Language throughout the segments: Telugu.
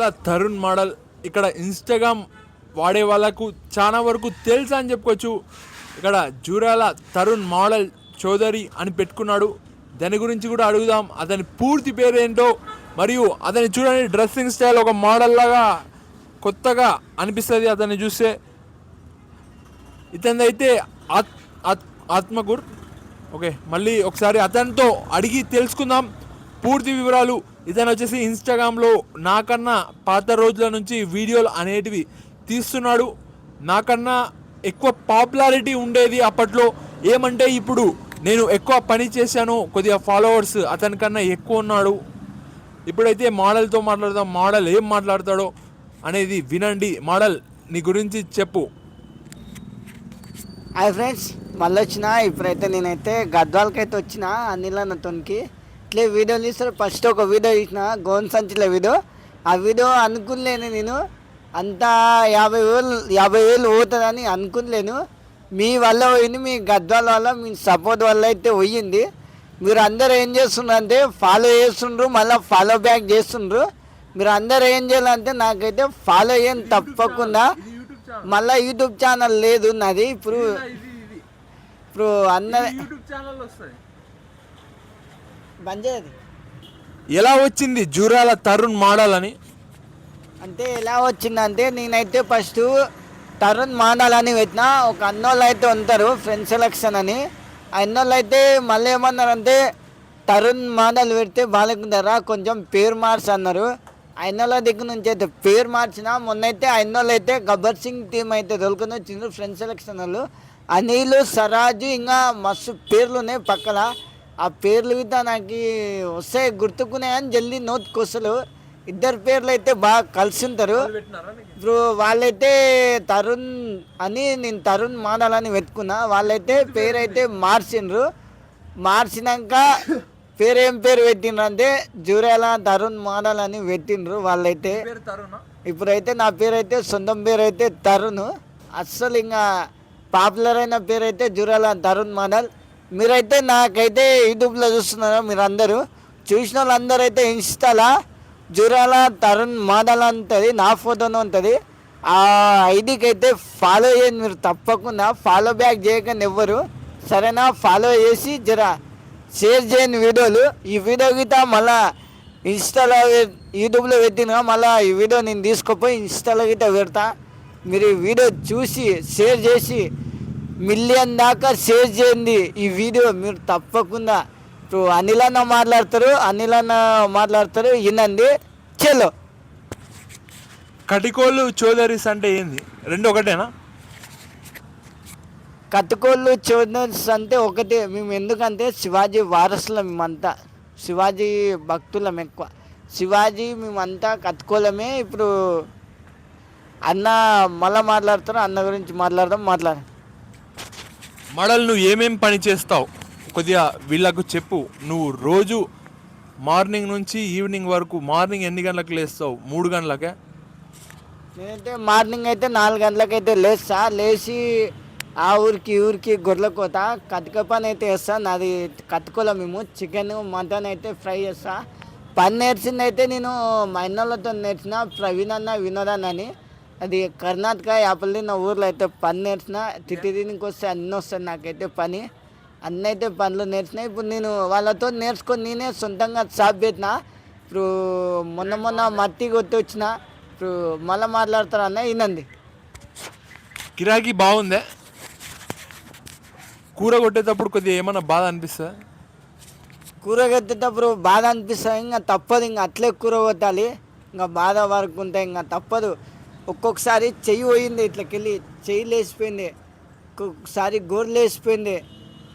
అలా తరుణ్ మోడల్. ఇక్కడ ఇన్స్టాగ్రామ్ వాడే వాళ్ళకు చాలా వరకు తెలుసు అని చెప్పుకోవచ్చు. ఇక్కడ జూరాల తరుణ్ మోడల్ చౌదరి అని పెట్టుకున్నాడు. దాని గురించి కూడా అడుగుదాం. అతని పూర్తి పేరు ఏంటో మరియు అతని చూడండి డ్రెస్సింగ్ స్టైల్ ఒక మోడల్ లాగా కొత్తగా అనిపిస్తుంది అతన్ని చూస్తే. ఇతనిదైతే అయితే ఆత్ ఆత్ ఆత్మగుర్. ఓకే మళ్ళీ ఒకసారి అతనితో అడిగి తెలుసుకుందాం. పూర్తి వివరాలు ఇతను వచ్చేసి ఇన్స్టాగ్రామ్లో నాకన్నా పాత రోజుల నుంచి వీడియోలు అనేటివి తీస్తున్నాడు. నాకన్నా ఎక్కువ పాపులారిటీ ఉండేది అప్పట్లో. ఏమంటే ఇప్పుడు నేను ఎక్కువ పని చేశాను కొద్దిగా ఫాలోవర్స్ అతనికన్నా ఎక్కువ ఉన్నాడు. ఇప్పుడైతే మోడల్తో మాట్లాడతాం మోడల్ ఏం మాట్లాడతాడో అనేది వినండి. మోడల్ నీ గురించి చెప్పు. హాయ్ ఫ్రెండ్స్ మళ్ళీ వచ్చిన ఇప్పుడైతే నేనైతే గద్వాలకైతే వచ్చిన అనిల్ అన్నతోనికి ఇట్లే వీడియోలు తీస్తారు. ఫస్ట్ ఒక వీడియో తీసిన గోన్ సంచిల వీడియో. ఆ వీడియో అనుకునిలేను నేను. అంతా యాభై వేలు యాభై వేలు పోతుందని అనుకునిలేను. మీ వల్ల పోయింది మీ గద్వాల వల్ల మీ సపోర్ట్ వల్ల అయితే పోయింది. మీరు అందరూ ఏం చేస్తున్నారు అంటే ఫాలో చేస్తుండ్రు మళ్ళీ ఫాలో బ్యాక్ చేస్తుండ్రు. మీరు అందరూ ఏం చేయాలంటే నాకైతే ఫాలో చేయని తప్పకుండా మళ్ళీ యూట్యూబ్ ఛానల్ లేదు నాది. ఇప్పుడు ఇప్పుడు అందరి బంద్ చేయదు ఎలా వచ్చింది జూరాల తరుణ్ మోడల్ అని అంటే ఎలా వచ్చిందంటే నేనైతే ఫస్ట్ తరుణ్ మాండాల్ అని పెట్టిన ఒక అన్నోళ్ళు అయితే ఉంటారు ఫ్రెండ్ సెలక్షన్ అని. ఆ అన్నోళ్ళు అయితే మళ్ళీ ఏమన్నారంటే తరుణ్ మాండాల్ పెడితే బాగుంటారా కొంచెం పేరు మార్చు అన్నారు. అయినోళ్ళ దగ్గర నుంచి అయితే పేరు మార్చిన మొన్న అయితే అయినోళ్ళు అయితే గబ్బర్ సింగ్ టీం అయితే దొరుకుని వచ్చిండ్రు ఫ్రెండ్ సెలక్షన్ వాళ్ళు. అనిల్ సరాజు ఇంకా మస్తు పేర్లు ఉన్నాయి పక్కన. ఆ పేర్లు మీద నాకు వస్తాయి గుర్తుకున్నాయి అని జల్దీ నోట్కి వస్తలు ఇద్దరు పేర్లు అయితే బాగా కలిసి ఉంటారు ఇప్పుడు వాళ్ళైతే తరుణ్ అని నేను తరుణ్ మాడాలని పెట్టుకున్నా. వాళ్ళైతే పేరు అయితే మార్చిండ్రు మార్చినాక పేరు ఏం పేరు పెట్టిండ్రు అంటే జూరేల తరుణ్ మాడల్ అని పెట్టిండ్రు వాళ్ళైతే. ఇప్పుడైతే నా పేరు అయితే సొంతం పేరు అయితే తరుణ్. అస్సలు ఇంకా పాపులర్ అయిన పేరు అయితే జూరాల తరుణ్ మోడల్ మీరైతే నాకైతే యూట్యూబ్లో చూస్తున్నారు మీరు అందరూ చూసిన వాళ్ళందరూ అయితే ఇన్స్టాలా జురాల తరుణ్ మాదల ఉంటుంది నా ఫోటోనే ఉంటుంది. ఆ ఐడికి అయితే ఫాలో చేయండి మీరు తప్పకుండా. ఫాలో బ్యాక్ చేయకండి ఎవ్వరు. సరేనా? ఫాలో చేసి జర షేర్ చేయండి వీడియోలు. ఈ వీడియో గీత మళ్ళా ఇన్స్టాలో యూట్యూబ్లో పెట్టిన మళ్ళీ ఈ వీడియో నేను తీసుకుపోయి ఇన్స్టాలో గీత పెడతా. మీరు ఈ వీడియో చూసి షేర్ చేసి మిలియన్ దాకా షేర్ చేయండి. ఈ వీడియో మీరు తప్పకుండా ఇప్పుడు అనిల్ అన్న మాట్లాడతారు అనిల్ అన్న మాట్లాడతారు వినండి. చలో. కటికోళ్ళు చౌదరీస్ అంటే ఏంది? రెండు ఒకటేనా? కత్తుకోళ్ళు చూడన్స్ అంటే ఒకటే. మేము ఎందుకంటే శివాజీ వారసులం మేమంతా. శివాజీ భక్తులం ఎక్కువ. శివాజీ మేమంతా కత్తుకోలమే ఇప్పుడు అన్న మళ్ళా మాట్లాడతారు అన్న గురించి మాట్లాడదాం మాట్లాడ మోడల్ నువ్వు ఏమేం పని చేస్తావు? కొద్దిగా వీళ్ళకు చెప్పు. నువ్వు రోజు మార్నింగ్ నుంచి ఈవినింగ్ వరకు మార్నింగ్ ఎన్ని గంటలకు లేస్తావు? మూడు గంటలకే? నేనైతే మార్నింగ్ అయితే నాలుగు గంటలకైతే లేస్తా. లేచి ఆ ఊరికి ఈ ఊరికి గొర్రెల కోత కతిక పని అయితే వేస్తా నాది కతుకోలే మేము. చికెన్ మటన్ అయితే ఫ్రై చేస్తా. పని నేర్చింది అయితే నేను మా అన్నోళ్ళతో నేర్చిన ప్రవీణ్ అన్న వినోద్ అని అది కర్ణాటక యాపల్లి నా ఊర్లో అయితే పని నేర్చిన తిట్టి దీనికి వస్తే అన్నీ వస్తాయి నాకైతే పని. అన్నీ అయితే పనులు నేర్చిన. ఇప్పుడు నేను వాళ్ళతో నేర్చుకొని నేనే సొంతంగా షాప్ పెట్టిన. ఇప్పుడు మొన్న మొన్న మట్టి కొట్టి వచ్చిన. ఇప్పుడు మళ్ళీ మాట్లాడతారు అన్న వినండి గిరాకీ బాగుందే? కూర కొట్టేటప్పుడు కొద్దిగా ఏమన్నా బాధ అనిపిస్తుందా కూర కొట్టేటప్పుడు బాధ అనిపిస్తుంది ఇంకా తప్పదు. ఇంకా అట్లే కూర కొట్టాలి. ఇంకా బాధ వరకు ఉంటాయి ఇంకా తప్పదు. ఒక్కొక్కసారి చెయ్యి పోయింది ఇట్లకెళ్ళి చెయ్యి లేచిపోయింది ఒక్కొక్కసారి గోర్లు లేచిపోయింది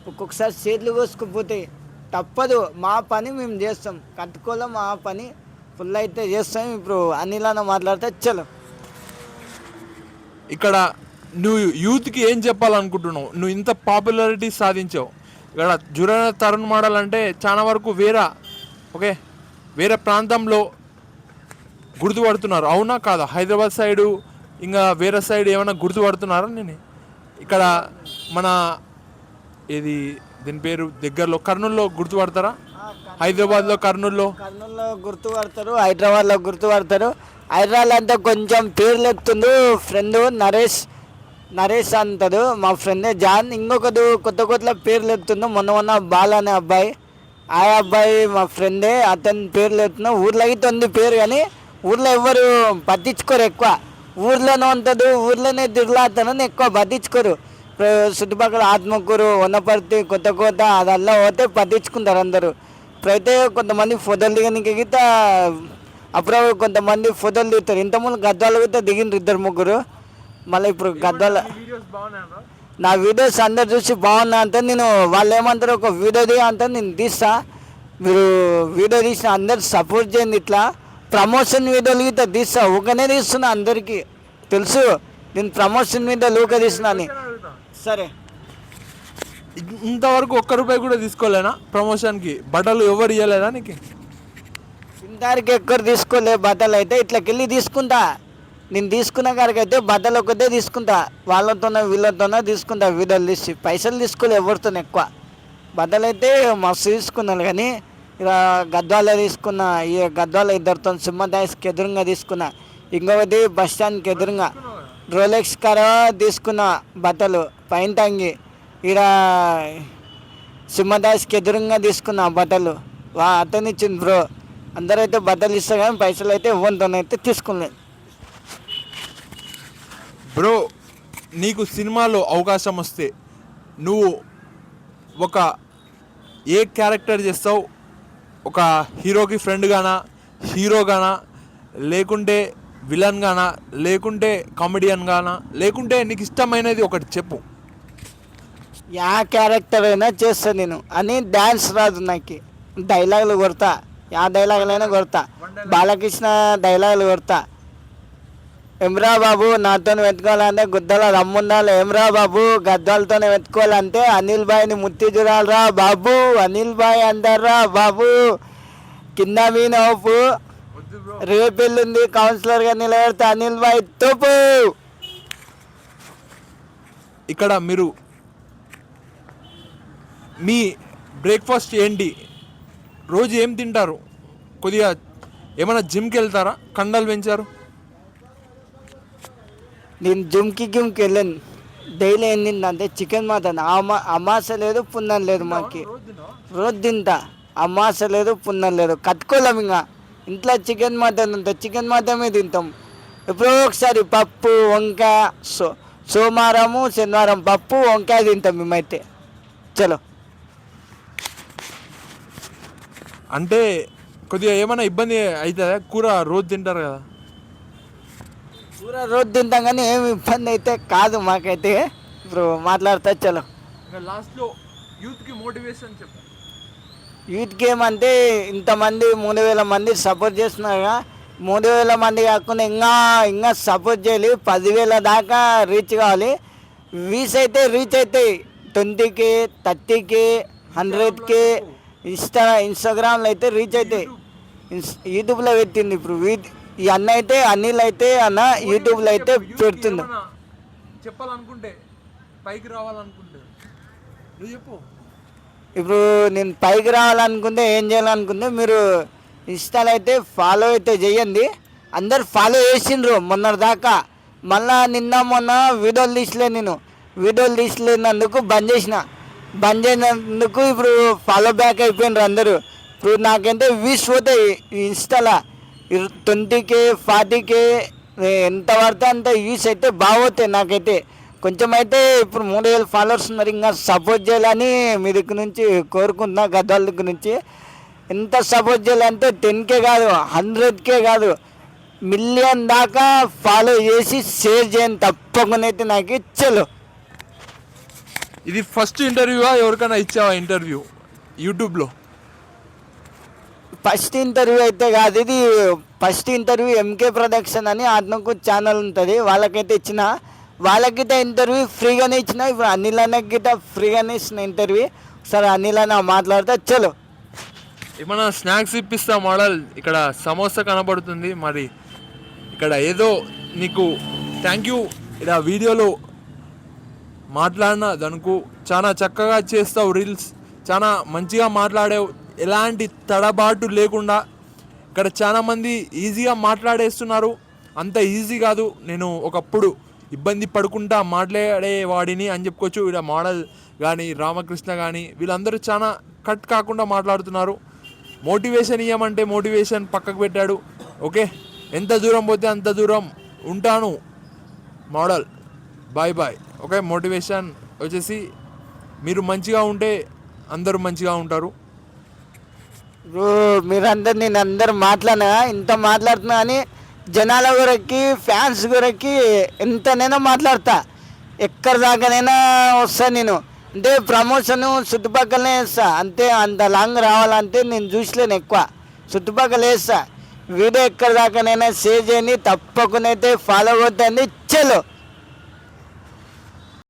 ఒక్కొక్కసారి చేతులు కోసుకుపోతాయి తప్పదు మా పని మేము చేస్తాం కట్టుకోలే మా పని ఫుల్ అయితే చేస్తాం ఇప్పుడు అనిలాన మాట్లాడితే చలో. ఇక్కడ నువ్వు యూత్కి ఏం చెప్పాలనుకుంటున్నావు? నువ్వు ఇంత పాపులారిటీ సాధించావు. ఇక్కడ జురన తరుణ్ మోడల్ అంటే చాలా వరకు వేరే ఓకే వేరే ప్రాంతంలో గుర్తుపడుతున్నారు. అవునా కాదా? హైదరాబాద్ సైడు ఇంకా వేరే సైడ్ ఏమైనా గుర్తుపడుతున్నారా నేను ఇక్కడ మన ఇది దీని పేరు దగ్గరలో కర్నూలులో గుర్తుపడతారా? హైదరాబాద్లో కర్నూలులో? కర్నూలులో గుర్తుపడతారు హైదరాబాద్లో గుర్తుపడతారు. హైదరాబాద్ అంతా కొంచెం పేర్లు ఎత్తుండు ఫ్రెండ్ నరేష్ నరేష్ అంటాడు మా ఫ్రెండ్ జాన్. ఇంకొకటి కొత్త కొత్త పేర్లు ఎత్తుంది మొన్న మొన్న బాల అనే అబ్బాయి. ఆ అబ్బాయి మా ఫ్రెండే అతని పేర్లు ఎత్తున్నా ఊర్లో అయితే ఉంది పేరు కానీ ఊర్లో ఎవరు పట్టించుకోరు ఎక్కువ. ఊర్లోనే ఉంటుంది ఊర్లోనే తిరుగులాడతానని ఎక్కువ పట్టించుకోరు చుట్టుపక్కల ఆత్మకూరు వనపర్తి కొత్త కొత్త అదల్లా పోతే పట్టించుకుంటారు అందరూ. ఇప్పుడైతే కొంతమంది ఫోటోలు దిగడానికి గిట్ట అప్పుడప్పుడు కొంతమంది ఫోటోలు దిగుతారు. ఇంతకుముందు గద్వాలు గిట్ట దిగిండ్రు ఇద్దరు ముగ్గురు. మళ్ళీ ఇప్పుడు గద్వాల బాగున్నాయా నా వీడియోస్ అందరు చూసి బాగున్నా అంటే నేను వాళ్ళు ఏమంటారు ఒక వీడియో దిగా అంటే నేను తీస్తా. మీరు వీడియో తీసిన అందరు సపోర్ట్ చేయండి ఇట్లా. ప్రమోషన్ వీడియోలు గిట్ట తీస్తా ఊకనే తీస్తున్నా అందరికీ. తెలుసు నేను ప్రమోషన్ వీడియోలు ఊక తీస్తున్నా అని. సరే. ఇంతవరకు ఒక్క రూపాయి కూడా తీసుకోలేనా ప్రమోషన్కి? బట్టలు ఎవరు ఇవ్వలేదా నీకు? ఇంతవరకు ఎక్కడ తీసుకోలే బట్టలు అయితే ఇట్లకి వెళ్ళి తీసుకుంటా. నేను తీసుకున్న కాడికి అయితే బట్టలు ఒకటే తీసుకుంటా. వాళ్ళతోనే వీళ్ళతోనే తీసుకుంటా. వీడియోలు తీసి పైసలు తీసుకోలే ఎవరితోనే ఎక్కువ. బట్టలు అయితే మస్తు తీసుకున్నాను కానీ ఇక గద్వాల తీసుకున్న ఈ గద్వాల ఇద్దరితో సింహదాస్కి ఎదురుగా తీసుకున్న ఇంకొకటి బస్ స్టాండ్కి ఎదురుగా రోలెక్స్ కార తీసుకున్న బట్టలు పైన తంగి. ఈడ సింహదాస్కి ఎదురుగా తీసుకున్న బట్టలు. వా అతను ఇచ్చింది బ్రో. అందరైతే బట్టలు ఇస్తారు కానీ పైసలు అయితే ఇవ్వనితోనైతే తీసుకున్నాను బ్రో నీకు సినిమాలో అవకాశం వస్తే నువ్వు ఒక ఏ క్యారెక్టర్ చేస్తావు? ఒక హీరోకి ఫ్రెండ్ గానా హీరో గానా లేకుంటే విలన్ గానా లేకుంటే కామెడియన్ గానా లేకుంటే నీకు ఇష్టమైనది ఒకటి చెప్పు. యా క్యారెక్టర్ అయినా చేస్తాను నేను. అని డ్యాన్స్ రాదు నాకు. డైలాగులు కొడతా. యా డైలాగులైనా కొడతా. బాలకృష్ణ డైలాగులు కొడతా. ఎమ్రా బాబు నాతో వెతుకోవాలంటే గుద్దల రమ్ముండాలి. ఎమ్రా బాబు గద్దాలతోనే వెతుకోవాలంటే అనిల్ బాయ్ని ముత్తి చూడాలరా బాబు అనిల్ బాయ్ అంటారా బాబు. కింద మీన ఓపు. రేపెళ్ళుంది కౌన్సిలర్గా నిలబెడతా అనిల్ బాయ్ తోపు. ఇక్కడ మీరు మీ బ్రేక్ఫాస్ట్ ఏంటి? రోజు ఏం తింటారు? కొద్దిగా ఏమైనా జిమ్కి వెళ్తారా? కండలు పెంచారు? నేను జిమ్కి గిమ్కి వెళ్ళాను. డైలీ ఏం తింటే చికెన్ మాత్రం అమాస లేదు పున్నం లేదు మాకి. రోజు తింటా. అమాస లేదు పున్నం లేదు. కట్టుకోలేము ఇంకా ఇంట్లో చికెన్ మాత్రం తింటా చికెన్ మాత్రమే తింటాం. ఎప్పుడో ఒకసారి పప్పు వంకాయ సో సోమవారము శనివారం పప్పు వంకాయ తింటాం మేమైతే. చలో. అంటే కొద్దిగా ఏమైనా ఇబ్బంది అవుతుందా కూర రోజు తింటారు కదా. కూర రోజు తింటాం కానీ ఏమి ఇబ్బంది అయితే కాదు మాకైతే. ఇప్పుడు మాట్లాడతా చలో. లాస్ట్లో యూత్కి మోటివేషన్ చెప్పు. యూత్ గేమ్ అంటే ఇంతమంది మూడు వేల మంది సపోర్ట్ చేస్తున్నారుగా మూడు వేల మంది కాకుండా ఇంకా ఇంకా సపోర్ట్ చేయాలి. పదివేల దాకా రీచ్ కావాలి. వీస్ అయితే రీచ్ అవుతాయి. ట్వంటీకి థర్టీకి హండ్రెడ్కి ఇన్స్టా ఇన్స్టాగ్రామ్లో అయితే రీచ్ అవుతాయి. ఇన్స్- యూట్యూబ్లో పెట్టింది ఇప్పుడు. వీ- ఈ అన్న అయితే అనిల్ అయితే అన్న యూట్యూబ్లో అయితే పెడుతుంది చెప్పాలనుకుంటే పైకి రావాలనుకుంటే నువ్వు చెప్పు. ఇప్పుడు నేను పైకి రావాలనుకుంటే ఏం చేయాలనుకుంటే మీరు ఇన్స్టాలో అయితే ఫాలో అయితే చేయండి. అందరు ఫాలో చేసిండ్రు మొన్నటి దాకా మళ్ళా నిన్న మొన్న వీడియోలు తీసలే నేను. వీడియోలు తీసలేనందుకు బంద్ చేసిన. బంద్ చేసినందుకు ఇప్పుడు ఫాలో బ్యాక్ అయిపోయినారు అందరూ. ఇప్పుడు నాకైతే వీస్ పోతాయి ఈ ఇన్స్టాలో ట్వంటీకే ఫార్టీకే ఎంత పడితే అంత యూస్ అయితే బాగోతాయి నాకైతే. కొంచెం అయితే ఇప్పుడు మూడు వేల ఫాలోవర్స్ ఉన్నారు ఇంకా సపోర్ట్ చేయాలని మీ దగ్గర నుంచి కోరుకుంటున్నా గద్వాల దగ్గర నుంచి. ఎంత సపోర్ట్ చేయాలంటే టెన్కే కాదు హండ్రెడ్కే కాదు. మిలియన్ దాకా ఫాలో చేసి షేర్ చేయండి తప్పకుండా అయితే నాకు ఇచ్చలు. ఇది ఫస్ట్ ఇంటర్వ్యూవా? ఎవరికైనా ఇచ్చావా ఇంటర్వ్యూ? యూట్యూబ్లో. ఫస్ట్ ఇంటర్వ్యూ అయితే కాదు ఇది ఫస్ట్ ఇంటర్వ్యూ ఎంకే ప్రొడక్షన్ అని ఆత్మకు ఛానల్ ఉంటుంది. వాళ్ళకైతే ఇచ్చిన వాళ్ళకిట ఇంటర్వ్యూ ఫ్రీగానే ఇచ్చిన ఇప్పుడు అనిల్ అన్నకి గిట్ట ఫ్రీగానే ఇచ్చిన ఇంటర్వ్యూ సరే అనిల్ అన్న మాట్లాడితే చలో. ఏమైనా స్నాక్స్ ఇప్పిస్తా మోడల్? ఇక్కడ సమోసా కనబడుతుంది. మరి ఇక్కడ ఏదో నీకు థ్యాంక్ యూ ఇలా వీడియోలో మాట్లాడిన దానికి చాలా చక్కగా చేస్తావు రీల్స్ చాలా మంచిగా మాట్లాడావు. ఎలాంటి తడబాటు లేకుండా ఇక్కడ చాలామంది ఈజీగా మాట్లాడేస్తున్నారు. అంత ఈజీ కాదు. నేను ఒకప్పుడు ఇబ్బంది పడుకుంటా మాట్లాడేవాడిని అని చెప్పుకోవచ్చు. వీళ్ళ మోడల్ కానీ రామకృష్ణ కానీ వీళ్ళందరూ చాలా కట్ కాకుండా మాట్లాడుతున్నారు. మోటివేషన్ ఇవ్వమంటే మోటివేషన్ పక్కకు పెట్టాడు. ఓకే ఎంత దూరం పోతే అంత దూరం ఉంటాను. Model bye bye. Okay motivation వచ్చేసి మీరు మంచిగా ఉంటే అందరూ మంచిగా ఉంటారు. బ్రో మీరందరు నేను అందరు మాట్లాడినా ఇంత మాట్లాడుతున్నా అని జనాల గురకి ఫ్యాన్స్ గురకి ఎంతనైనా మాట్లాడతా. ఎక్కడి దాకానైనా వస్తా నేను. అంటే ప్రమోషన్ చుట్టుపక్కలనే వేస్తా అంతే అంత లాంగ్ రావాలంటే నేను చూసలేను ఎక్కువ. చుట్టుపక్కల వేస్తా వీడియో ఎక్కడి దాకానైనా షేర్ చేయండి. తప్పకుండా అయితే ఫాలో కొట్టండి. చలో!